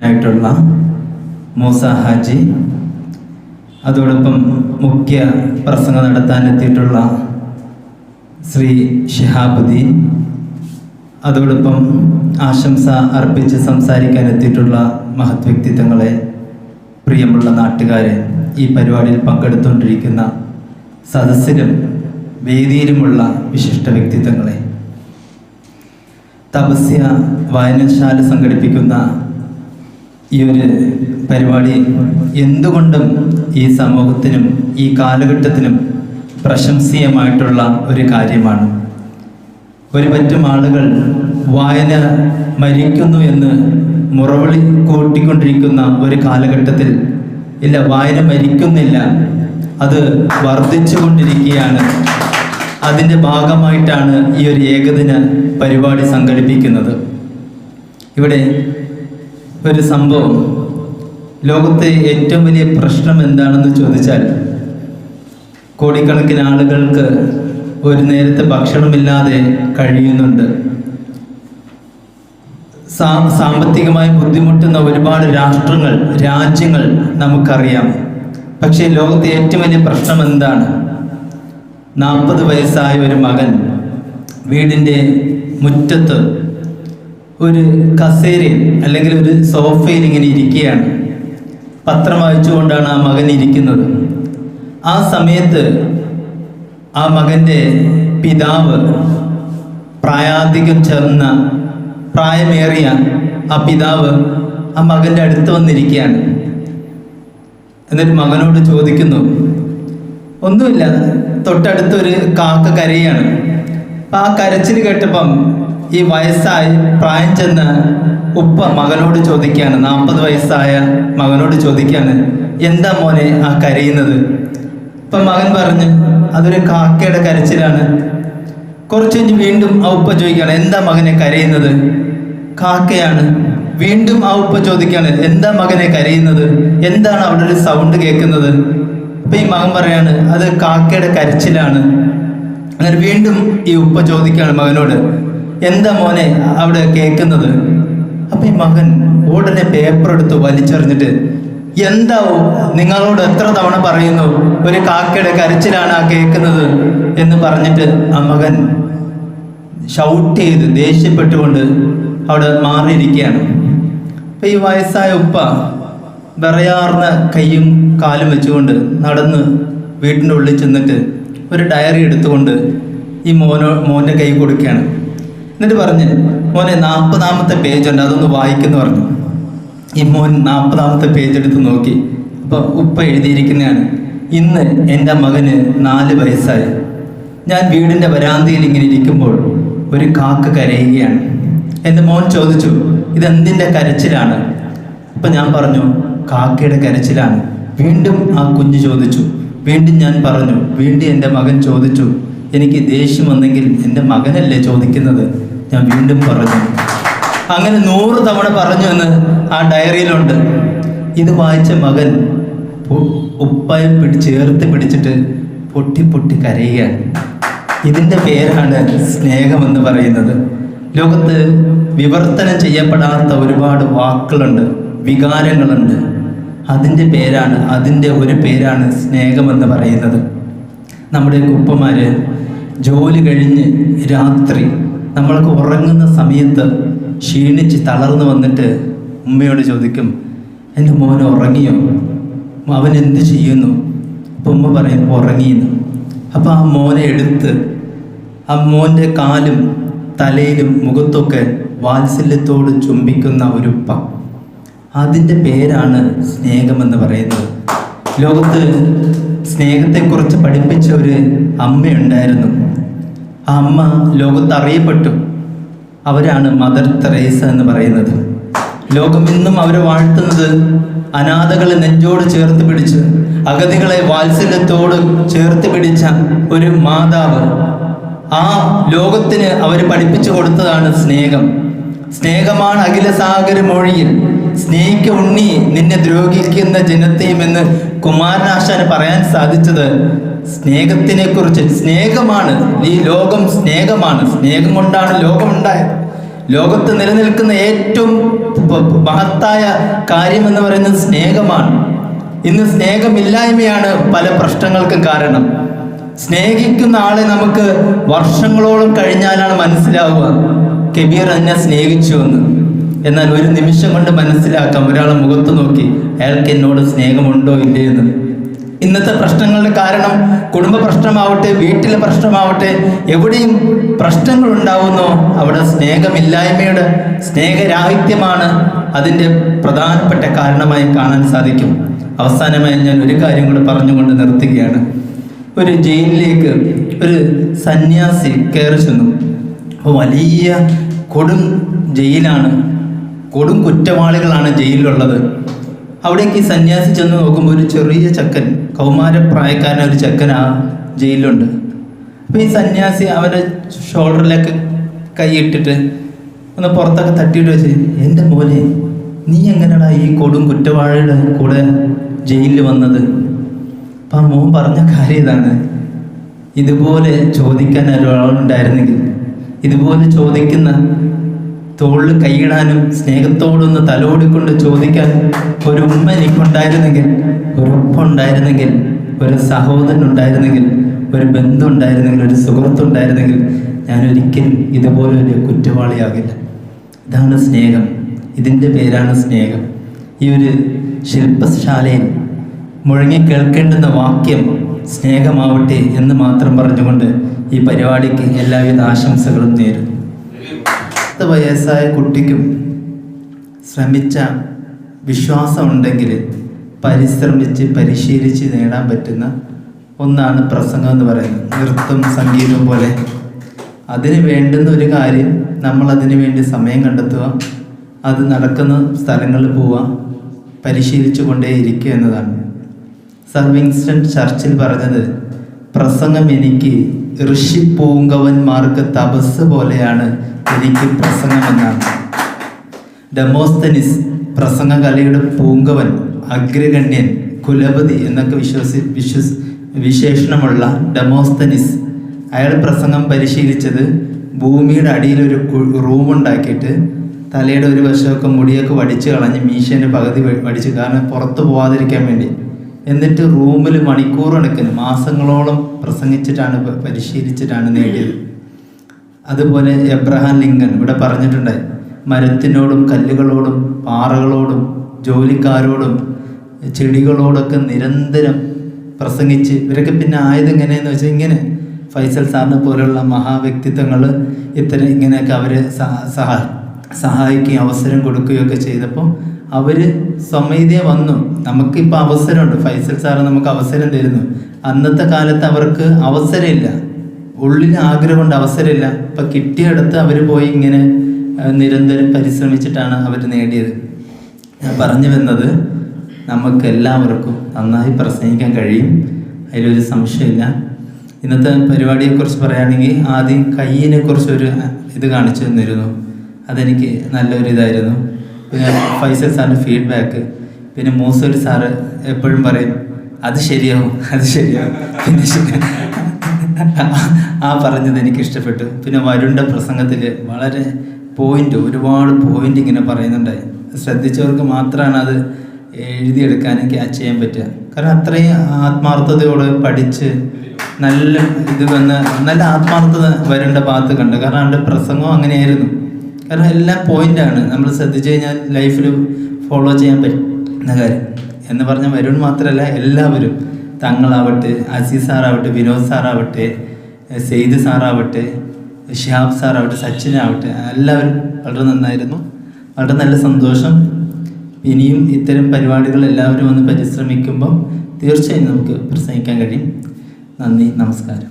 ആയിട്ടുള്ള മൂസ ഹാജി അതോടൊപ്പം മുഖ്യ പ്രസംഗം നടത്താനെത്തിയിട്ടുള്ള ശ്രീ ഷിഹാബുദ്ദീൻ അതോടൊപ്പം ആശംസ അർപ്പിച്ച് സംസാരിക്കാൻ എത്തിയിട്ടുള്ള മഹത് വ്യക്തിത്വങ്ങളെ പ്രിയമുള്ള നാട്ടുകാരെ ഈ പരിപാടിയിൽ പങ്കെടുത്തുകൊണ്ടിരിക്കുന്ന സദസ്സിലും വേദിയിലുമുള്ള വിശിഷ്ട വ്യക്തിത്വങ്ങളെ. തപസ്യ വായനശാല സംഘടിപ്പിക്കുന്ന ഈ ഒരു പരിപാടി എന്തുകൊണ്ടും ഈ സമൂഹത്തിനും ഈ കാലഘട്ടത്തിനും പ്രശംസീയമായിട്ടുള്ള ഒരു കാര്യമാണ്. ഒരു പറ്റും ആളുകൾ വായന മരിക്കുന്നു എന്ന് മുറവിളി കൂട്ടിക്കൊണ്ടിരിക്കുന്ന ഒരു കാലഘട്ടത്തിൽ ഇല്ല വായന മരിക്കുന്നില്ല അത് വർദ്ധിച്ചുകൊണ്ടിരിക്കുകയാണ്. അതിന്റെ ഭാഗമായിട്ടാണ് ഈ ഒരു ഏകദിന പരിപാടി സംഘടിപ്പിക്കുന്നത്. ഇവിടെ ഒരു സംഭവം. ലോകത്തെ ഏറ്റവും വലിയ പ്രശ്നം എന്താണെന്ന് ചോദിച്ചാൽ കോടിക്കണക്കിന് ആളുകൾക്ക് ഒരു നേരത്തെ ഭക്ഷണമില്ലാതെ കഴിയുന്നുണ്ട്. സാമ്പത്തികമായി ബുദ്ധിമുട്ടുന്ന ഒരുപാട് രാഷ്ട്രങ്ങൾ രാജ്യങ്ങൾ നമുക്കറിയാം. പക്ഷേ ലോകത്തെ ഏറ്റവും വലിയ പ്രശ്നം എന്താണ്? നാൽപ്പത് വയസ്സായ ഒരു മകൻ വീടിന്റെ മുറ്റത്ത് ഒരു കസേരയിൽ അല്ലെങ്കിൽ ഒരു സോഫയിൽ ഇങ്ങനെ ഇരിക്കുകയാണ്. പത്രം വായിച്ചുകൊണ്ടാണ് ആ മകൻ ഇരിക്കുന്നത്. ആ സമയത്ത് ആ മകന്റെ പിതാവ് പ്രായാധികം ചെന്ന പ്രായമേറിയ ആ പിതാവ് ആ മകന്റെ അടുത്ത് വന്നിരിക്കുകയാണ്. എന്നിട്ട് മകനോട് ചോദിക്കുന്നു ഒന്നുമില്ല തൊട്ടടുത്തൊരു കാക്ക കരയാണ്. അപ്പം ആ കരച്ചിൽ കേട്ടപ്പം ഈ വയസ്സായി പ്രായം ചെന്ന് ഉപ്പ മകനോട് ചോദിക്കുകയാണ് നാൽപ്പത് വയസ്സായ മകനോട് ചോദിക്കുകയാണ് എന്താ മോനെ ആ കരയുന്നത്? ഇപ്പം മകൻ പറഞ്ഞു അതൊരു കാക്കയുടെ കരച്ചിലാണ്. കുറച്ച് കഴിഞ്ഞ് വീണ്ടും ആ ഉപ്പ ചോദിക്കുകയാണ് എന്താ മകനെ കരയുന്നത്? കാക്കയാണ് വീണ്ടും ആ ഉപ്പ ചോദിക്കുകയാണ് എന്താ മകനെ കരയുന്നത്? എന്താണ് അവിടെ ഒരു സൗണ്ട് കേൾക്കുന്നത്? അപ്പം ഈ മകൻ പറയാണ് അത് കാക്കയുടെ കരച്ചിലാണ്. അങ്ങനെ വീണ്ടും ഈ ഉപ്പ ചോദിക്കുകയാണ് മകനോട് എന്താ മോനെ അവിടെ കേൾക്കുന്നത്? അപ്പൊ ഈ മകൻ ഉടനെ പേപ്പർ എടുത്ത് വലിച്ചെറിഞ്ഞിട്ട് എന്താ നിങ്ങളോട് എത്ര തവണ പറയുന്നു? ഒരു കാക്കയുടെ കരച്ചിലാണ് ആ കേൾക്കുന്നത്? എന്ന് പറഞ്ഞിട്ട് ആ മകൻ ഷൗട്ട് ചെയ്ത് ദേഷ്യപ്പെട്ടുകൊണ്ട് അവിടെ മാറിയിരിക്കുകയാണ്. അപ്പൊ ഈ വയസ്സായ ഉപ്പ വിറയാർന്ന കൈയും കാലും വെച്ചുകൊണ്ട് നടന്ന് വീട്ടിന്റെ ഉള്ളിൽ ചെന്നിട്ട് ഒരു ഡയറി എടുത്തുകൊണ്ട് ഈ മോനോ മോന്റെ കൈ കൊടുക്കുകയാണ്. എന്നിട്ട് പറഞ്ഞ് മോനെ നാൽപ്പതാമത്തെ ഉണ്ട് അതൊന്ന് വായിക്കുന്നു പറഞ്ഞു. ഈ മോൻ നാൽപ്പതാമത്തെ പേജ് എടുത്ത് നോക്കി. അപ്പോൾ ഉപ്പ എഴുതിയിരിക്കുന്നതാണ് ഇന്ന് എന്റെ മകന് നാല് വയസ്സായി. ഞാൻ വീടിന്റെ വരാന്തയിൽ ഇങ്ങനെ ഇരിക്കുമ്പോൾ ഒരു കാക്ക കരയുകയാണ്. എന്റെ മോൻ ചോദിച്ചു ഇതെന്തിന്റെ കരച്ചിലാണ്? അപ്പം ഞാൻ പറഞ്ഞു കാക്കയുടെ കരച്ചിലാണ്. വീണ്ടും ആ കുഞ്ഞ് ചോദിച്ചു. വീണ്ടും ഞാൻ പറഞ്ഞു വീണ്ടും എന്റെ മകൻ ചോദിച്ചു എനിക്ക് ദേഷ്യം വന്നെങ്കിൽ എന്റെ മകനല്ലേ ചോദിക്കുന്നത്? ഞാൻ വീണ്ടും പറഞ്ഞു. അങ്ങനെ നൂറ് തവണ പറഞ്ഞു എന്ന് ആ ഡയറിയിലുണ്ട്. ഇത് വായിച്ച മകൻ ഉപ്പായം പിടിച്ച് പിടി ചേർത്ത് പിടിച്ചിട്ട് പൊട്ടി പൊട്ടി കരയുകയാണ്. ഇതിന്റെ പേരാണ് സ്നേഹമെന്ന് പറയുന്നത്. ലോകത്ത് വിവർത്തനം ചെയ്യപ്പെടാത്ത ഒരുപാട് വാക്കുകളുണ്ട് വികാരങ്ങളുണ്ട്. അതിന്റെ പേരാണ് അതിന്റെ ഒരു പേരാണ് സ്നേഹമെന്ന് പറയുന്നത്. നമ്മുടെ ഉപ്പമാര് ജോലി കഴിഞ്ഞ് രാത്രി നമ്മൾക്ക് ഉറങ്ങുന്ന സമയത്ത് ക്ഷീണിച്ച് തളർന്നു വന്നിട്ട് ഉമ്മയോട് ചോദിക്കും എന്റെ മോൻ ഉറങ്ങിയോ? അവൻ എന്ത് ചെയ്യുന്നു? അപ്പം ഉമ്മ പറയും ഉറങ്ങിയെന്ന്. അപ്പം ആ മോനെ എടുത്ത് ആ മോന്റെ കാലും തലയിലും മുഖത്തൊക്കെ വാത്സല്യത്തോട് ചുംബിക്കുന്ന ഒരു ഉപ്പ അതിന്റെ പേരാണ് സ്നേഹമെന്ന് പറയുന്നത്. ലോകത്ത് സ്നേഹത്തെക്കുറിച്ച് പഠിപ്പിച്ച ഒരു അമ്മയുണ്ടായിരുന്നു. ആ അമ്മ ലോകത്ത് അറിയപ്പെട്ടു അവരാണ് മദർ തെരേസ എന്ന് പറയുന്നത്. ലോകം ഇന്നും അവരെ വാഴ്ത്തുന്നത് അനാഥകളെ നെഞ്ചോട് ചേർത്ത് പിടിച്ച് അഗതികളെ വാത്സല്യത്തോട് ചേർത്ത് പിടിച്ച ഒരു മാതാവ്. ആ ലോകത്തിന് അവർ പഠിപ്പിച്ചു കൊടുത്തതാണ് സ്നേഹം. സ്നേഹമാണ് അഖിലസാഗര മൊഴിയിൽ. സ്നേഹിക്ക ഉണ്ണി നിന്നെ ദ്രോഹിക്കുന്ന ജനത്തെയും എന്ന് കുമാരനാശാന് പറയാൻ സാധിച്ചത് സ്നേഹത്തിനെ കുറിച്ച് സ്നേഹമാണ്. ഈ ലോകം സ്നേഹമാണ്. സ്നേഹം കൊണ്ടാണ് ലോകം ഉണ്ടായത് ലോകത്ത് നിലനിൽക്കുന്ന ഏറ്റവും മഹത്തായ കാര്യം എന്ന് പറയുന്നത് സ്നേഹമാണ്. ഇന്ന് സ്നേഹമില്ലായ്മയാണ് പല പ്രശ്നങ്ങൾക്കും കാരണം. സ്നേഹിക്കുന്ന ആളെ നമുക്ക് വർഷങ്ങളോളം കഴിഞ്ഞാലാണ് മനസ്സിലാവുക. കബീർ എന്നെ സ്നേഹിച്ചു എന്ന്. എന്നാൽ ഒരു നിമിഷം കൊണ്ട് മനസ്സിലാക്കാം. ഒരാളെ മുഖത്ത് നോക്കി അയാൾക്ക് എന്നോട് സ്നേഹമുണ്ടോ ഇല്ലേ എന്ന്. ഇന്നത്തെ പ്രശ്നങ്ങളുടെ കാരണം കുടുംബ പ്രശ്നമാവട്ടെ വീട്ടിലെ പ്രശ്നമാവട്ടെ എവിടെയും പ്രശ്നങ്ങൾ ഉണ്ടാവുന്നു അവിടെ സ്നേഹമില്ലായ്മയുടെ സ്നേഹരാഹിത്യമാണ് അതിന്റെ പ്രധാനപ്പെട്ട കാരണമായി കാണാൻ സാധിക്കും. അവസാനമായി ഞാൻ ഒരു കാര്യം കൂടെ പറഞ്ഞുകൊണ്ട് നിർത്തുകയാണ്. ഒരു ജയിലിലേക്ക് ഒരു സന്യാസി കയറി ചെന്നു. വലിയ കൊടും ജയിലാണ് കൊടും കുറ്റവാളികളാണ് ജയിലിലുള്ളത്. അവിടേക്ക് സന്യാസി ചെന്ന് നോക്കുമ്പോൾ ഒരു ചെറിയ ചക്കൻ കൗമാരപ്രായക്കാരൻ ഒരു ചക്കൻ ആ ജയിലിലുണ്ട്. അപ്പോൾ ഈ സന്യാസി അവന്റെ ഷോൾഡറിലേക്ക് കൈയിട്ടിട്ട് ഒന്ന് പുറത്തൊക്കെ തട്ടിയിട്ട് വെച്ച് എന്റെ മോനെ നീ എങ്ങനെയാണ് ഈ കൊടും കുറ്റവാളിയുടെ കൂടെ ജയിലിൽ വന്നത്? അപ്പം ആ മോൻ പറഞ്ഞ കാര്യം ഇതാണ്. ഇതുപോലെ ചോദിക്കാൻ ഒരാളുണ്ടായിരുന്നെങ്കിൽ ഇതുപോലെ ചോദിക്കുന്ന തോളിൽ കൈയിടാനും സ്നേഹത്തോടൊന്ന് തലോടിക്കൊണ്ട് ചോദിക്കാൻ ഒരു ഉമ്മ എനിക്കുണ്ടായിരുന്നെങ്കിൽ ഒരു ഉപ്പ ഉണ്ടായിരുന്നെങ്കിൽ ഒരു സഹോദരൻ ഉണ്ടായിരുന്നെങ്കിൽ ഒരു ബന്ധു ഉണ്ടായിരുന്നെങ്കിൽ ഒരു സുഹൃത്ത് ഉണ്ടായിരുന്നെങ്കിൽ ഞാൻ ഒരിക്കലും ഇതുപോലൊരു കുറ്റവാളിയാകില്ല. ഇതാണ് സ്നേഹം. ഇതിന്റെ പേരാണ് സ്നേഹം. ഈ ഒരു ശില്പശാലയിൽ മുഴങ്ങി കേൾക്കേണ്ടുന്ന വാക്യം സ്നേഹമാവട്ടെ എന്ന് മാത്രം പറഞ്ഞുകൊണ്ട് ഈ പരിപാടിക്ക് എല്ലാവിധ ആശംസകളും നേരുന്നു. പത്ത് വയസ്സായ കുട്ടിക്കും ശ്രമിച്ച വിശ്വാസമുണ്ടെങ്കിൽ പരിശ്രമിച്ച് പരിശീലിച്ച് നേടാൻ പറ്റുന്ന ഒന്നാണ് പ്രസംഗം എന്ന് പറയുന്നത്. നൃത്തം സംഗീതം പോലെ. അതിന് വേണ്ടുന്ന ഒരു കാര്യം നമ്മൾ അതിനു വേണ്ടി സമയം കണ്ടെത്തുക. അത് നടക്കുന്ന സ്ഥലങ്ങളിൽ പോവുക. പരിശീലിച്ചു കൊണ്ടേയിരിക്കുക എന്നതാണ്. സർ വിൻസ്റ്റൺ ചർച്ചിൽ പറഞ്ഞത് പ്രസംഗം എനിക്ക് ഋഷി പൂങ്കവന്മാർക്ക് തപസ് പോലെയാണ് എനിക്ക് പ്രസംഗമെന്നാണ്. ഡെമോസ്തനിസ് പ്രസംഗകലയുടെ പൂങ്കവൻ അഗ്രഗണ്യൻ കുലപതി എന്നൊക്കെ വിശ്വസി വിശ്വസ് വിശേഷണമുള്ള ഡെമോസ്തനിസ് അയാൾ പ്രസംഗം പരിശീലിച്ചത് ഭൂമിയുടെ അടിയിൽ ഒരു റൂം ഉണ്ടാക്കിയിട്ട് തലയുടെ ഒരു വശമൊക്കെ മുടിയൊക്കെ വടിച്ച് കളഞ്ഞ് മീശേന്റെ പകുതി വടിച്ച് കാരണം പുറത്ത് പോവാതിരിക്കാൻ വേണ്ടി. എന്നിട്ട് റൂമിൽ മണിക്കൂർ മാസങ്ങളോളം പ്രസംഗിച്ചിട്ടാണ് പരിശീലിച്ചിട്ടാണ് നേടിയത്. അതുപോലെ എബ്രഹാം ലിങ്കൻ ഇവിടെ പറഞ്ഞിട്ടുണ്ട്. മരത്തിനോടും കല്ലുകളോടും പാറകളോടും ജോലിക്കാരോടും ചെടികളോടൊക്കെ നിരന്തരം പ്രസംഗിച്ച് ഇവരൊക്കെ പിന്നെ ആയത് എങ്ങനെയെന്ന് വെച്ചാൽ ഇങ്ങനെ ഫൈസൽ സാറിനെ പോലുള്ള മഹാവ്യക്തിത്വങ്ങൾ ഇത്തരം ഇങ്ങനെയൊക്കെ അവരെ സഹ സഹായിക്കുകയും അവസരം കൊടുക്കുകയൊക്കെ ചെയ്തപ്പോൾ അവർ സ്വമേധയെ വന്നു. നമുക്കിപ്പോൾ അവസരമുണ്ട്. ഫൈസൽ സാറ് നമുക്ക് അവസരം തരുന്നു. അന്നത്തെ കാലത്ത് അവർക്ക് അവസരമില്ല. ഉള്ളിൽ ആഗ്രഹമുണ്ട് അവസരമില്ല. അപ്പം കിട്ടിയടത്ത് അവർ പോയി ഇങ്ങനെ നിരന്തരം പരിശ്രമിച്ചിട്ടാണ് അവർ നേടിയത്. ഞാൻ പറഞ്ഞു വന്നത് നമുക്ക് എല്ലാവർക്കും നന്നായി പ്രസംഗിക്കാൻ കഴിയും. അതിലൊരു സംശയമില്ല. ഇന്നത്തെ പരിപാടിയെക്കുറിച്ച് പറയുകയാണെങ്കിൽ ആദ്യം കയ്യിനെ കുറിച്ചൊരു ഇത് കാണിച്ചു തന്നിരുന്നു. അതെനിക്ക് നല്ലൊരു ഇതായിരുന്നു. പിന്നെ ഫൈസൽ സാറിന്റെ ഫീഡ്ബാക്ക് പിന്നെ മൂസൂർ സാറ് എപ്പോഴും പറയും അത് ശരിയാവും അത് ശരിയാവും. പിന്നെ ആ പറഞ്ഞത് എനിക്ക് ഇഷ്ടപ്പെട്ടു പിന്നെ വരുണ്ട പ്രസംഗത്തിൽ വളരെ പോയിന്റ് ഒരുപാട് പോയിന്റ് ഇങ്ങനെ പറയുന്നുണ്ടായി ശ്രദ്ധിച്ചവർക്ക് മാത്രമാണ് അത് എഴുതിയെടുക്കാൻ ക്യാച്ച് ചെയ്യാൻ പറ്റുക. കാരണം അത്രയും ആത്മാർത്ഥതയോട് പഠിച്ച് നല്ല ഇത് വന്ന് നല്ല ആത്മാർത്ഥത വരേണ്ട ഭാഗത്ത് കണ്ട്. കാരണം അവന്റെ പ്രസംഗം അങ്ങനെയായിരുന്നു. കാരണം എല്ലാം പോയിന്റാണ് നമ്മൾ ശ്രദ്ധിച്ചു കഴിഞ്ഞാൽ ലൈഫിൽ ഫോളോ ചെയ്യാൻ പറ്റുന്ന കാര്യം. എന്ന് പറഞ്ഞാൽ വരുൺ മാത്രമല്ല എല്ലാവരും. തങ്ങളാവട്ടെ അസീസ് സാറാവട്ടെ വിനോദ് സാറാവട്ടെ സെയ്ദ് സാറാവട്ടെ ഷിഹാബ് സാറാവട്ടെ സച്ചിനാവട്ടെ എല്ലാവരും വളരെ നന്നായിരുന്നു. വളരെ നല്ല സന്തോഷം. ഇനിയും ഇത്തരം പരിപാടികൾ എല്ലാവരും വന്ന് പരിശ്രമിക്കുമ്പം തീർച്ചയായും നമുക്ക് പ്രസംഗിക്കാൻ കഴിയും. നന്ദി നമസ്കാരം.